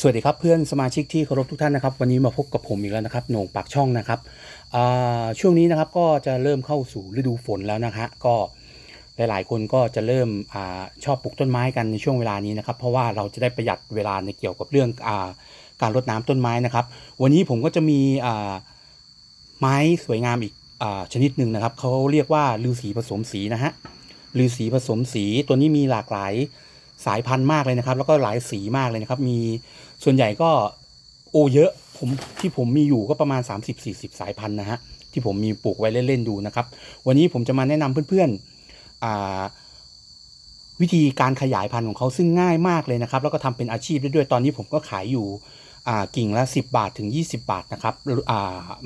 สวัสดีครับเพื่อนสมาชิกที่เคารพทุกท่านนะครับ วันนี้มาพบกับผมอีกแล้วนะครับโหน่งปากช่องนะครับช่วงนี้นะครับก็จะเริ่มเข้าสู่ฤดูฝนแล้วนะฮะก็หลายๆ คนก็จะเริ่มอชอบปลูกต้นไม้กันในช่วงเวลานี้นะครับ เพราะว่าเราจะได้ประหยัดเวลาในเกี่ยวกับเรื่องอาการรดน้ำต้นไม้นะครับ วันนี้ผมก็จะมีไม้สวยงามอีกอชนิดหนึ่งนะครับเขาเรียกว่าลือสีผสมสีนะฮะลือสีผสมสีตัวนี้มีหลากหลาย สายพันธุ์มากเลยนะครับ แล้วก็หลายสีมากเลยนะครับ มีส่วนใหญ่ก็โอเยอะผมที่ผมมีอยู่ก็ประมาณ 30-40 สายพันธุ์นะฮะที่ผมมีปลูกไว้เล่นๆดูนะครับ วันนี้ผมจะมาแนะนำเพื่อนๆวิธีการขยายพันธุ์ของเขาซึ่งง่ายมากเลยนะครับ แล้วก็ทำเป็นอาชีพได้ด้วยตอนนี้ผมก็ขายอยู่กิ่งละ 10 บาทถึง 20 บาทนะครับ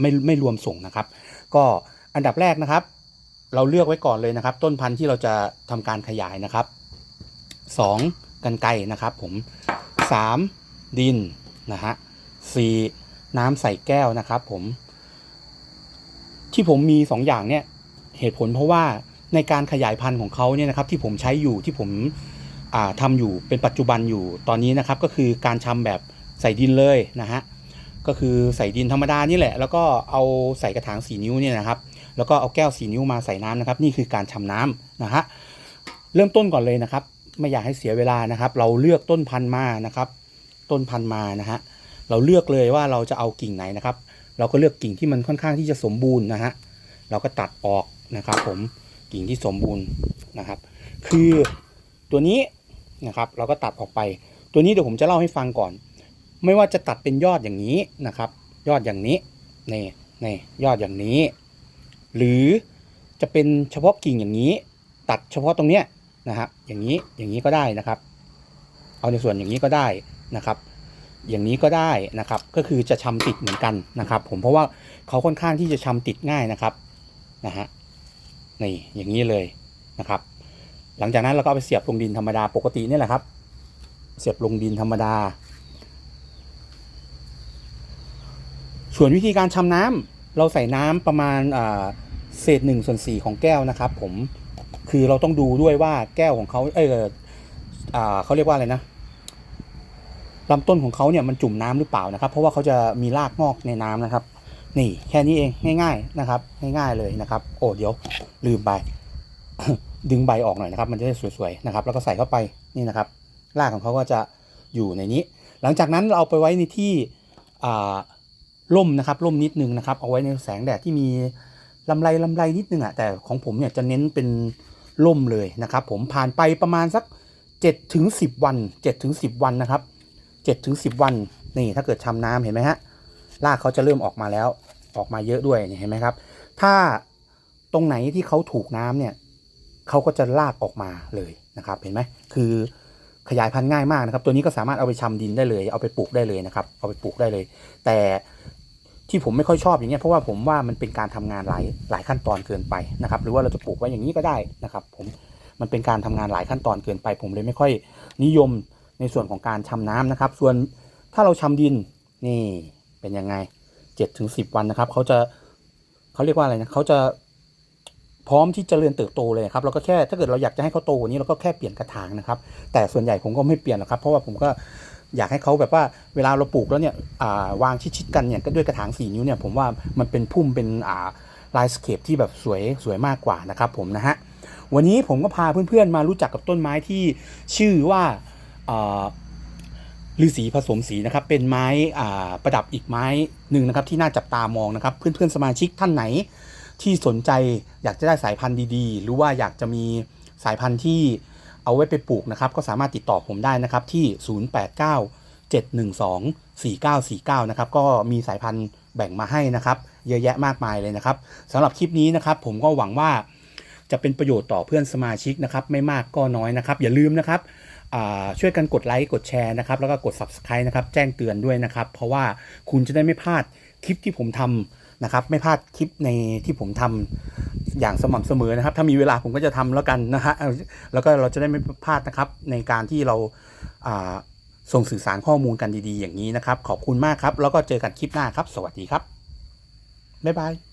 ไม่ไม่รวมส่งนะครับ ก็อันดับแรกนะครับ เราเลือกไว้ก่อนเลยนะครับ ต้นพันธุ์ที่เราจะทำการขยายนะครับ 2. กันไกนะครับผม 3. ดินนะฮะ 4. น้ำใส่แก้วนะครับผม ที่ผมมี 2 อย่างเนี่ยเหตุผลเพราะว่าในการขยายพันธุ์ของเขาเนี่ยนะครับที่ผมใช้อยู่ที่ผมอ่าทำอยู่เป็นปัจจุบันอยู่ตอนนี้นะครับก็คือการชำแบบใส่ดินเลยนะฮะก็คือใส่ดินธรรมดานี่แหละ แล้วก็เอาใส่กระถางสีนิ้วเนี่ยนะครับ แล้วก็เอาแก้วสีนิ้วมาใส่น้ำนะครับ นี่คือการชำน้ำนะฮะเริ่มต้นก่อนเลยนะครับ ไม่อยากให้เสียเวลานะครับ เราเลือกต้นพันธุ์มานะครับ ต้นพันธุ์มานะฮะเราเลือกเลยว่าเราจะเอากิ่งไหนนะครับ เราก็เลือกกิ่งที่มันค่อนข้างที่จะสมบูรณ์นะฮะเราก็ตัดออกนะครับ ผมกิ่งที่สมบูรณ์นะครับ คือตัวนี้นะครับ เราก็ตัดออกไป ตัวนี้เดี๋ยวผมจะเล่าให้ฟังก่อน ไม่ว่าจะตัดเป็นยอดอย่างนี้นะครับ ยอดอย่างนี้นี่นี่ยอดอย่างนี้ หรือจะเป็นเฉพาะกิ่งอย่างนี้ ตัดเฉพาะตรงเนี้ย นะครับอย่างนี้อย่างนี้ก็ได้นะครับ เอาในส่วนอย่างนี้ก็ได้นะครับ อย่างนี้ก็ได้นะครับ ก็คือจะชำติดเหมือนกันนะครับ ผมเพราะว่าเขาค่อนข้างที่จะชำติดง่ายนะครับนะฮะนี่อย่างนี้เลยนะครับ หลังจากนั้นเราก็เอาไปเสียบลงดินธรรมดาปกตินี่แหละครับ เสียบลงดินธรรมดา ส่วนวิธีการชำน้ำเราใส่น้ำประมาณเศษหนึ่งส่วนสี่ของแก้วนะครับ ผม คือเราต้องดูด้วยว่าแก้วของเขาเอออ่าเขาเรียกว่าอะไรนะลำต้นของเขาเนี่ยมันจุ่มน้ำหรือเปล่านะครับ เพราะว่าเขาจะมีรากงอกในน้ำนะครับ นี่แค่นี้เองง่าย ๆนะครับ ง่ายๆเลยนะครับ โอ้เดี๋ยวลืมไปดึงใบออกหน่อยนะครับ มันจะได้สวยๆนะครับ แล้วก็ใส่เข้าไปนี่นะครับรากของเขาก็จะอยู่ในนี้ หลังจากนั้นเราเอาไปไว้ในที่ร่มนะครับร่มนิดนึงนะครับ เอาไว้ในแสงแดดที่มี ลำไรลำไรนิดนึงอะแต่ของผมเนี่ยจะเน้นเป็นร่มเลยนะครับ ผมผ่านไปประมาณสัก7ถึง10 วัน7ถึง10 วันนะครับ7ถึง10 วันนี่ถ้าเกิดชำน้ำเห็นไหมฮะรากเขาจะเริ่มออกมาแล้วออกมาเยอะด้วยเห็นไหมครับ ถ้าตรงไหนที่เขาถูกน้ำเนี่ยเขาก็จะลากออกมาเลยนะครับ เห็นไหมคือขยายพันธุ์ง่ายมากนะครับ ตัวนี้ก็สามารถเอาไปชำดินได้เลย เอาไปปลูกได้เลยนะครับ เอาไปปลูกได้เลย แต่ ที่ผมไม่ค่อยชอบอย่างเงี้ยเพราะว่าผมว่ามันเป็นการทำงานหลายหลายขั้นตอนเกินไปนะครับหรือว่าเราจะปลูกไว้อย่างนี้ก็ได้นะครับผมมันเป็นการทำงานหลายขั้นตอนเกินไป ผมเลยไม่ค่อยนิยมในส่วนของการชำน้ำนะครับ ส่วนถ้าเราชำดินนี่เป็นยังไงเจ็ดถึงสิบวันนะครับเขาจะเขาเรียกว่าอะไรนะเขาจะพร้อมที่จะเจริญเติบโตเลยครับเราก็แค่ถ้าเกิดเราอยากจะให้เขาโตกว่านี้เราก็แค่เปลี่ยนกระถางนะครับ แต่ส่วนใหญ่ผมก็ไม่เปลี่ยนหรอกครับ เพราะว่าผมก็ อยากให้เขาแบบว่าเวลาเราปลูกแล้วเนี่ยวางชิดๆกันเนี่ยก็ด้วยกระถางสีนิ้วเนี่ยผมว่ามันเป็นพุ่มเป็นอ่าลายสเคปที่แบบสวยสวยมากกว่านะครับผมนะฮะวันนี้ผมก็พาเพื่อนๆมารู้จักกับต้นไม้ที่ชื่อว่าอ่าฤาษีผสมสีนะครับเป็นไม้ประดับอีกไม้หนึ่งนะครับที่น่าจับตามองนะครับ เพื่อนๆสมาชิกท่านไหนที่สนใจอยากจะได้สายพันธุ์ดีๆ หรือว่าอยากจะมีสายพันธุ์ที่ เอาไว้ไปปลูกนะครับ ก็สามารถติดต่อผมได้นะครับที่ 089 712 4949 นะครับ ก็มีสายพันธุ์แบ่งมาให้นะครับ เยอะแยะมากมายเลยนะครับสำหรับคลิปนี้นะครับ ผมก็หวังว่าจะเป็นประโยชน์ต่อเพื่อนสมาชิกนะครับ ไม่มากก็น้อยนะครับ อย่าลืมนะครับช่วยกันกดไลค์กดแชร์นะครับ แล้วก็กด Subscribe นะครับ แจ้งเตือนด้วยนะครับ เพราะว่าคุณจะได้ไม่พลาดคลิปที่ผมทำนะครับ ไม่พลาดคลิปในที่ผมทำ อย่างสม่ำเสมอนะครับ ถ้ามีเวลาผมก็จะทำแล้วกันนะฮะแล้วก็เราจะได้ไม่พลาดนะครับ ในการที่เราอ่าส่งสื่อสารข้อมูลกันดีๆ อย่างนี้นะครับ ขอบคุณมากครับ แล้วก็เจอกันคลิปหน้าครับ สวัสดีครับบ๊ายบาย